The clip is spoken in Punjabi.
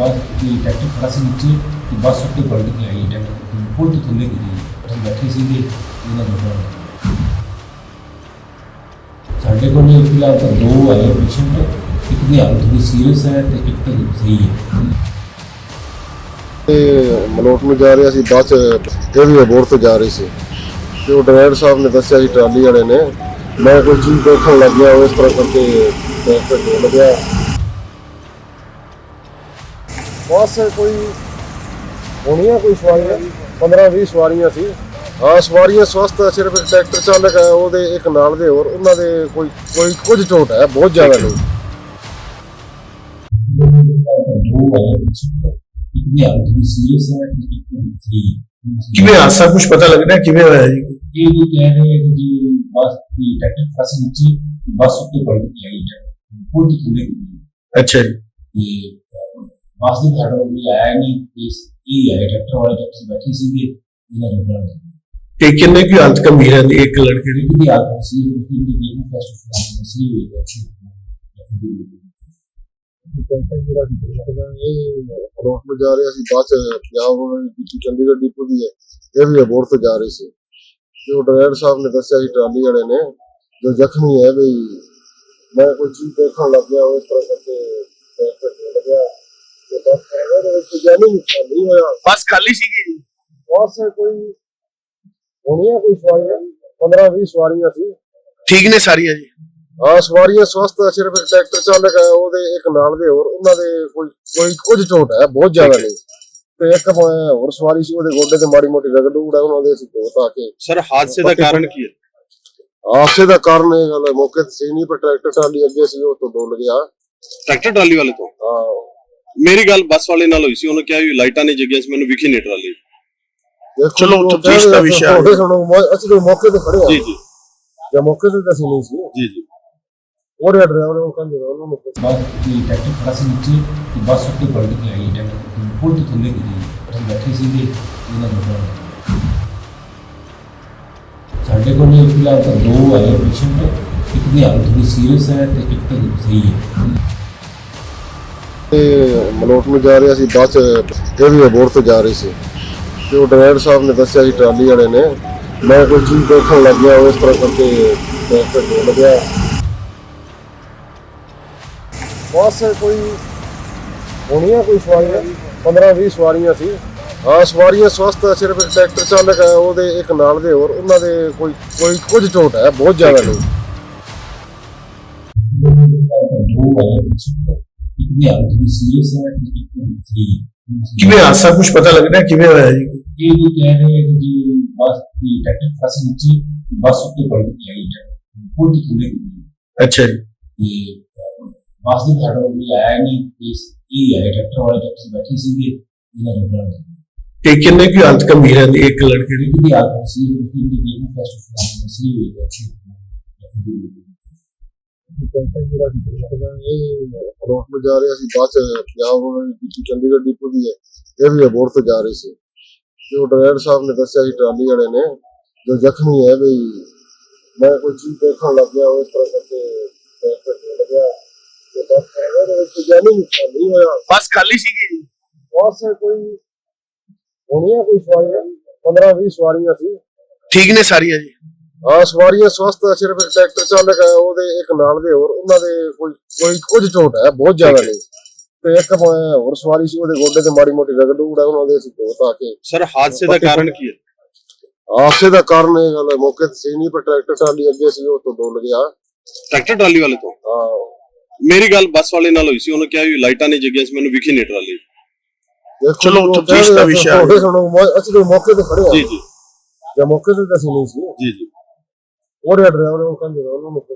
ਬਾਅਦ ਕਿ ਟਰੈਕਟਰ ਖੜਾ ਸੀ ਨੀਚੇ ਤੇ ਬੱਸ ਉੱਤੇ ਪਲਟ ਕੇ ਆਈ। ਟਰੈਕਟਰ ਪੁਲ ਤੋਂ ਥੱਲੇ ਗਿਰੀ ਅਸੀਂ ਬੈਠੇ ਸੀਗੇ, ਇਹਨਾਂ ਨੂੰ ਪਤਾ ਸਾਡੇ ਕੋਲ ਇਹ ਫਿਲਹਾਲ ਤਾਂ ਦੋ ਆਏ ਪੇਸ਼ੈਂਟ ਇੱਕ ਦੀ ਹਾਲਤ ਥੋੜੀ ਸੀਰੀਅਸ ਹੈ ਤੇ ਇੱਕ ਤਾਂ ਸਹੀ ਹੈ। ਤੇ ਮਲੋਟ ਨੂੰ ਜਾ ਰਿਹਾ ਸੀ, ਬੱਸ ਇਹ ਵੀ ਤੋਂ ਜਾ ਰਹੀ ਸੀ। ਤੇ ਉਹ ਡਰਾਈਵਰ ਸਾਹਿਬ ਨੇ ਦੱਸਿਆ ਸੀ ਟਰਾਲੀ ਵਾਲੇ ਨੇ। ਮੈਂ ਕੋਈ ਚੀਜ਼ ਦੇਖਣ ਲੱਗ ਗਿਆ ਉਹ ਤਰ੍ਹਾਂ ਕਰਕੇ ਟਰੈਕਟਰ ਡੋਲ ਬੱਸ ਕੋਈ ਹੋਣੀਆਂ ਕੋਈ ਸਵਾਰੀਆਂ? 15 20 ਸਵਾਰੀਆਂ ਸੀ। ਹਾਂ ਸਵਾਰੀਆਂ ਸਵਸਥ ਸਿਰਫ ਟਰੈਕਟਰ ਚਾਲਕ ਹੈ ਉਹਦੇ ਇੱਕ ਨਾਲ ਦੇ ਹੋਰ ਉਹਨਾਂ ਦੇ ਕੋਈ ਕੋਈ ਕੁਝ ਚੋਟ ਹੈ ਬਹੁਤ ਜ਼ਿਆਦਾ ਨਹੀਂ। ਕਿਵੇਂ ਹਾਦਸਾ ਕੁਝ ਪਤਾ ਲੱਗਦਾ ਕਿਵੇਂ ਹੋਇਆ ਜੀ? ਇਹ ਵੀ ਕਹਿ ਰਹੇ ਕਿ ਜੀ ਬੱਸ ਦੀ ਟਰੈਕਟਰ ਖੜਾ ਸੀ ਨੀਚੇ ਬੱਸ ਉੱਤੇ ਪਲਟ ਕੇ ਆਈ ਟਰੈਕਟਰ ਪੁਲ ਤੋਂ ਥੱਲੇ ਗਿਰੀ ਅੱਛਾ ਜੀ। ਬੱਸ ਦੇ ਘਰ ਕੋਈ ਆਇਆ ਨਹੀਂ ਇਸ ਇਹ ਆਇਆ ਟਰੈਕਟਰ ਵਾਲੇ 'ਚ ਬੈਠੇ ਸੀਗੇ ਇਹਨਾਂ ਨੂੰ ਪਤਾ ਲੱਗਾ ਤੇ ਕਿੰਨੇ ਕੀ ਹਾਲਤ ਗੰਭੀਰ ਹੈ ਇੱਕ ਲੜਕੇ ਦੀ? ਦੀ ਹਾਲਤ ਸੀ ਉਹ ਫਿਰ ਵੀ ਦੇਖੋ ਟੈਸਟ ਕਰਾਉਣਾ ਸੀ ਹੋਈ ਹੈ ਇਹ ਰੋਡ ਤੋਂ ਜਾ ਰਿਹਾ ਸੀ ਬੱਸ ਪੰਜਾਬ ਵਿੱਚ ਚੰਡੀਗੜ੍ਹ ਡਿਪੂ ਦੀ ਹੈ ਇਹ ਵੀ ਅਬੋਰ ਤੋਂ ਜਾ ਰਹੀ ਸੀ। ਤੇ ਉਹ ਡਰਾਈਵਰ ਸਾਹਿਬ ਨੇ ਦੱਸਿਆ ਸੀ ਟਰਾਲੀ ਵਾਲੇ ਨੇ ਜੋ ਜ਼ਖਮੀ ਹੈ ਵੀ ਮੈਂ ਕੋਈ ਚੀਜ਼ ਦੇਖਣ ਲੱਗ ਗਿਆ ਉਹ ਇਸ ਤਰ੍ਹਾਂ ਕਰਕੇ ਟਰੈਕਟਰ ਤੇ ਬੱਸ ਇਹਦੇ ਵਿੱਚ ਜਾਨੀ ਨੁਕਸਾਨ ਨਹੀਂ ਹੋਇਆ ਬੱਸ ਖਾਲੀ ਸੀਗੀ। ਜੀ ਬੱਸ ਕੋਈ ਹੋਣੀਆਂ ਕੋਈ ਸਵਾਰੀਆਂ? 15 20 ਸਵਾਰੀਆਂ ਸੀ। ਠੀਕ ਨੇ ਸਾਰੀਆਂ ਜੀ। ਹਾਂ ਸਵਾਰੀਆਂ ਸਵਸਥ ਸਿਰਫ ਇੱਕ ਟਰੈਕਟਰ ਚਾਲਕ ਹੈ ਉਹਦੇ ਇੱਕ ਨਾਲ ਦੇ ਹੋਰ ਉਹਨਾਂ ਦੇ ਕੋਈ ਕੋਈ ਕੁਝ ਚੋਟ ਹੈ ਬਹੁਤ ਜ਼ਿਆਦਾ ਨਹੀਂ ਤੇ ਇੱਕ ਹੋਰ ਸਵਾਰੀ ਸੀ ਉਹਦੇ ਗੋਡੇ ਤੇ ਮਾੜੀ ਮੋਟੀ ਰਗੜ ਰੂੜਾ ਉਹਨਾਂ ਦੇ ਅਸੀਂ ਧੋਤ ਆ ਕੇ ਸਰ ਹਾਦਸੇ ਦਾ ਕਾਰਨ ਕੀ ਹੈ? ਹਾਦਸੇ ਦਾ ਕਾਰਨ ਇਹ ਗੱਲ ਹੈ ਮੌਕੇ ਤੇ ਸੀ ਨਹੀਂ ਪਰ ਟਰੈਕਟਰ ਟਰਾਲੀ ਅੱਗੇ ਸੀ ਉਹ ਤੋਂ ਡੁੱਲ ਗਿਆ। ਟਰੈਕਟਰ ਟਰਾਲੀ ਵਾਲੇ ਤੋਂ? ਹਾਂ। ਮੇਰੀ ਗੱਲ ਬੱਸ ਵਾਲੇ ਨਾਲ ਹੋਈ ਸੀ ਉਹਨੇ ਕਿਹਾ ਵੀ ਲਾਈਟਾਂ ਨਹੀਂ ਜਗੀਆਂ ਸੀ ਮੈਨੂੰ ਵਿਖੀ ਨਹੀਂ ਟਰਾਲੀ ਚਲੋ, ਤਫਤੀਸ਼ ਦਾ ਵਿਸ਼ਾ ਤੁਹਾਡੇ ਸੁਣੋ, ਅਸੀਂ ਤਾਂ ਮੌਕੇ ਤੇ ਖੜੇ ਜੀ ਹਾਂ ਜੀ। ਜਾਂ ਮੌਕੇ ਤੇ ਤਾਂ ਅਸੀਂ ਨਹੀਂ ਸੀ। ਜੀ ਜੀ। ਉਹ ਕਹਿੰਦੇ ਉਹਨਾਂ ਨੂੰ ਪੁੱਛ- ਬੱਸ ਦੀ ਟਰੈਕਟਰ ਖੜਾ ਸੀ ਨੀਚੇ ਤੇ ਬੱਸ ਉੱਤੇ ਪਲਟ ਕੇ ਆਈ ਟਰੈਕਟਰ ਪੁਲ ਤੋਂ ਥੱਲੇ ਗਿਰੀ। ਅਸੀਂ ਬੈਠੇ ਸੀਗੇ ਇਹਨਾਂ ਨੂੰ ਪਤਾ ਲੱਗਾ ਸਾਡੇ ਕੋਲ ਫਿਲਹਾਲ ਤਾਂ ਦੋ ਆਏ ਪੇਸ਼ੈਂਟ ਇੱਕ ਦੀ ਹਾਲਤ ਥੋੜੀ ਸੀਰੀਅਸ ਹੈ ਤੇ ਇੱਕ ਤਾਂ ਸਹੀ ਹੈ। ਤੇ ਮਲੋਟ ਨੂੰ ਜਾ ਰਿਹਾ ਸੀ, ਬੱਸ ਇਹ ਵੀ ਅਬੋਰ ਤੋਂ ਜਾ ਰਹੀ ਸੀ। ਤੇ ਉਹ ਡਰਾਈਵਰ ਸਾਹਿਬ ਨੇ ਦੱਸਿਆ ਸੀ ਟਰਾਲੀ ਵਾਲੇ ਨੇ, ਮੈਂ ਕੋਈ ਚੀਜ਼ ਦੇਖਣ ਲੱਗ ਗਿਆ ਉਹ ਤਰ੍ਹਾਂ ਕਰਕੇ ਟਰੈਕਟਰ ਡੋਲ ਗਿਆ ਬੱਸ ਕੋਈ ਹੋਣੀਆਂ ਕੋਈ ਸਵਾਰੀਆਂ? 15 20 ਸਵਾਰੀਆਂ ਸੀ। ਹਾਂ, ਸਵਾਰੀਆਂ ਸਵਸਥ ਸਿਰਫ ਟਰੈਕਟਰ ਚਾਲਕ ਹੈ ਉਹਦੇ ਇੱਕ ਨਾਲ ਦੇ ਹੋਰ, ਉਹਨਾਂ ਦੇ ਕੋਈ ਕੋਈ ਕੁਝ ਚੋਟ ਹੈ, ਬਹੁਤ ਜ਼ਿਆਦਾ ਨਹੀਂ। ਦੋ ਆਏ patient, ਇੱਕ ਦੀ ਹਾਲਤ ਥੋੜੀ ਸੀਰੀਅਸ ਹੈ ਤੇ ਇੱਕ ਤਾਂ ਸਹੀ ਹੈ ਕਿਵੇਂ ਹਾਦਸਾ ਕੁਝ ਪਤਾ ਲੱਗਦਾ ਕਿਵੇਂ ਹੋਇਆ ਜੀ ਇਹ ਵੀ ਕਹਿ ਰਹੇ ਕਿ ਜੀ ਬੱਸ ਦੀ ਟਰੈਕਟਰ ਖੜਾ ਸੀ ਨੀਚੇ ਬੱਸ ਉੱਤੇ ਪਲਟ ਕੇ ਆਈ ਟਰੈਕਟਰ ਪੁਲ ਤੋਂ ਥੱਲੇ ਗਿਰੀ ਅੱਛਾ ਜੀ ਤੇ ਅਹ, ਬੱਸ ਦੇ ਘਰ ਕੋਈ ਆਇਆ ਨਹੀਂ ਇਸ ਇਹ ਆਇਆ ਟਰੈਕਟਰ ਵਾਲੇ ਟਰੈਕਟਰ 'ਚ ਬੈਠੇ ਸੀਗੇ ਇਹਨਾਂ ਨੂੰ ਪਤਾ ਲੱਗਾ ਤੇ ਦੀ ਦੀ ਰੋਡ ਤੋਂ ਜਾ ਰਿਹਾ ਸੀ ਬੱਸ ਪੰਜਾਬ ਵਿੱਚ ਚੰਡੀਗੜ੍ਹ ਡਿਪੂ ਦੀ ਹੈ ਇਹ ਵੀ ਅਬੋਰ ਤੋਂ ਜਾ ਰਹੀ ਸੀ ਤੇ ਉਹ ਡਰਾਈਵਰ ਸਾਹਿਬ ਨੇ ਦੱਸਿਆ ਸੀ ਟਰਾਲੀ ਵਾਲੇ ਨੇ ਜੋ। ਜ਼ਖਮੀ ਹੈ ਵੀ ਮੈਂ ਕੋਈ ਚੀਜ਼ ਦੇਖਣ ਲੱਗ ਗਿਆ ਉਹ ਇਸ ਤਰ੍ਹਾਂ ਕਰਕੇ ਟਰੈਕਟਰ ਡੋਲ ਗਿਆ ਤੇ ਬੱਸ ਇਹਦੇ ਵਿੱਚ ਜਾਨੀ ਨਹੀਂ ਹੋਇਆ ਬੱਸ ਖਾਲੀ ਸੀਗੀ ਜੀ ਬੱਸ ਕੋਈ ਹੋਣੀਆਂ ਕੋਈ ਸਵਾਰੀਆਂ 15 20 ਸਵਾਰੀਆਂ ਸੀ। ਠੀਕ ਨੇ ਸਾਰੀਆਂ ਜੀ। ਹਾਂ ਸਵਾਰੀਆਂ ਸਵਸਥ ਸਿਰਫ ਟਰੈਕਟਰ ਚਾਲਕ ਹੈ ਉਹਦੇ ਇੱਕ ਨਾਲ ਦੇ ਹੋਰ ਉਹਨਾਂ ਦੇ ਕੋਈ ਕੋਈ ਕੁਝ ਚੋਟ ਹੈ ਬਹੁਤ ਜ਼ਿਆਦਾ ਨਹੀਂ। ਤੇ ਇੱਕ ਹੋਰ ਸਵਾਰੀ ਸੀ ਉਹਦੇ ਗੋਡੇ ਤੇ ਮਾੜੀ ਮੋਟੀ ਰਗੜ ਰੂੜਾ ਉਹਨਾਂ ਦੇ ਅਸੀਂ ਧੋਤ ਆ ਕੇ ਸਰ ਹਾਦਸੇ ਦਾ ਕਾਰਨ ਕੀ ਹੈ? ਹਾਦਸੇ ਦਾ ਕਾਰਨ ਇਹ ਗੱਲ ਮੌਕੇ ਤੇ ਸੀ ਨਹੀਂ ਪਰ ਟਰੈਕਟਰ ਟਰਾਲੀ ਅੱਗੇ ਸੀ ਉਹ ਤੋਂ ਡੁੱਲ ਗਿਆ। ਟਰੈਕਟਰ ਟਰਾਲੀ ਵਾਲੇ ਤੋਂ? ਹਾਂ। ਮੇਰੀ ਗੱਲ ਬੱਸ ਵਾਲੇ ਨਾਲ ਹੋਈ ਸੀ ਉਹਨੇ ਕਿਹਾ ਵੀ ਲਾਈਟਾਂ ਨਹੀਂ ਜਗੀਆਂ ਸੀ ਮੈਨੂੰ ਵਿਖੀ ਨਹੀਂ ਟਰਾਲੀ। ਚਲੋ, ਉਹ ਤਫਤੀਸ਼ ਦਾ ਆ, ਵਿਸ਼ਾ ਅਸੀਂ ਤਾਂ ਮੌਕੇ ਤੇ ਖੜੇ ਜੀ ਹਾਂ ਜੀ। ਜਾਂ ਮੌਕੇ ਤੇ ਤਾਂ ਨਹੀਂ ਸੀ। ਜੀ ਜੀ। ਉਹਦੇ ਡਰਾਈਵਰ ਉਹ ਕਹਿੰਦੇ ਉਹਨਾਂ ਨੂੰ ਪੁੱਛ-